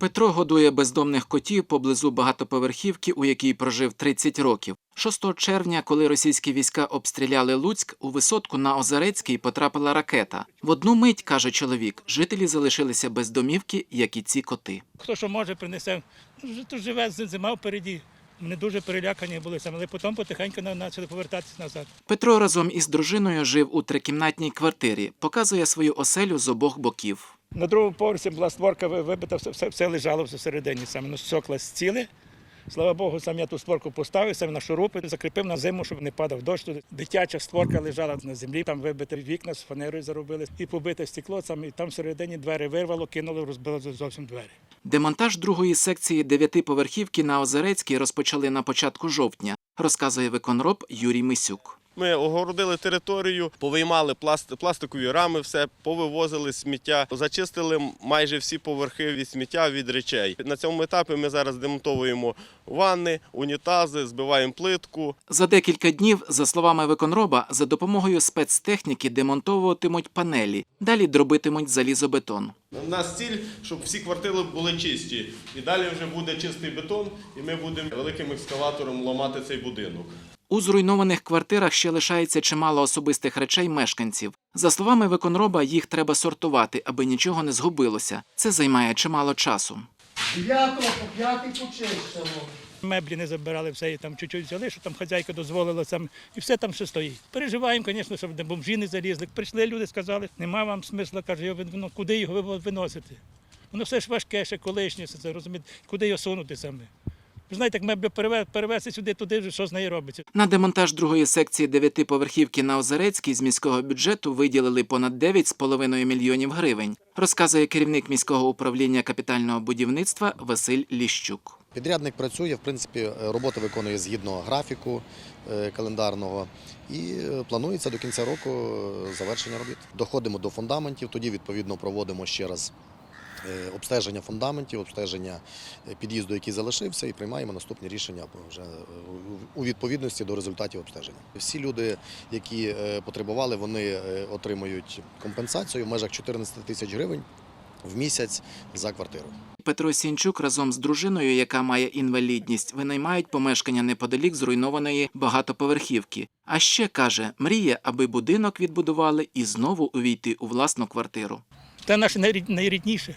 Петро годує бездомних котів поблизу багатоповерхівки, у якій прожив 30 років. 6 червня, коли російські війська обстріляли Луцьк, у висотку на Озарецькій потрапила ракета. В одну мить, каже чоловік, жителі залишилися без домівки, як і ці коти. Хто що може, принесе. Тут живе зима впереді. Вони дуже перелякані були саме, але потім потихеньку почали повертатися назад. Петро разом із дружиною жив у трикімнатній квартирі, показує свою оселю з обох боків. На другому поверсі була створка ви- вибита, все, все, все лежало всередині. Саме ну, стекла зціли. Слава Богу, сам я ту створку поставив, сам на шурупи, закріпив на зиму, щоб не падав дощ. Тут Дитяча створка лежала на землі, там вибите вікна з фанерою заробили і побите стекло, сам, і там всередині двері вирвало, кинуло, розбило зовсім двері. Демонтаж другої секції дев'ятиповерхівки на Озерецькій розпочали на початку жовтня, розказує виконроб Юрій Мисюк. Ми огородили територію, повиймали пласт- пластикові рами, все повивозили сміття, зачистили майже всі поверхи від сміття від речей. На цьому етапі ми зараз демонтовуємо ванни, унітази, збиваємо плитку. За декілька днів, за словами виконроба, за допомогою спецтехніки демонтовуватимуть панелі, далі дробитимуть залізобетон. У нас ціль, щоб всі квартири були чисті. І далі вже буде чистий бетон, і ми будемо великим екскаватором ламати цей будинок. У зруйнованих квартирах ще лишається чимало особистих речей мешканців. За словами виконроба, їх треба сортувати, аби нічого не згубилося. Це займає чимало часу. 9 по 5 почистило. Меблі не забирали все, і там чуть-чуть взяли, що там хазяйка дозволила сам, і все там ще стоїть. Переживаємо, звісно, щоб не бомжі не залізли. Прийшли люди, сказали, нема вам смисла, каже, його ну, куди його ви- виносити? Воно все ж важке, ще колишнє, це розумієте, куди його сунути саме. Ви знаєте, як меблі переве- перевезти сюди, туди, вже що з нею робиться. На демонтаж другої секції дев'ятиповерхівки на Озерецькій з міського бюджету виділили понад 9,5 мільйонів гривень, розказує керівник міського управління капітального будівництва Василь Ліщук. Підрядник працює, в принципі, роботи виконує згідно графіку е, календарного і е, планується до кінця року е, завершення робіт. Доходимо до фундаментів, тоді відповідно проводимо ще раз обстеження фундаментів, обстеження е, під'їзду, який залишився, і приймаємо наступні рішення вже е, у відповідності до результатів обстеження. Всі люди, які е, потребували, вони е, отримують компенсацію в межах 14 тисяч гривень в місяць за квартиру. Петро Сінчук разом з дружиною, яка має інвалідність, винаймають помешкання неподалік зруйнованої багатоповерхівки. А ще каже, мріє, аби будинок відбудували і знову увійти у власну квартиру. Це наше найрід- найрідніше.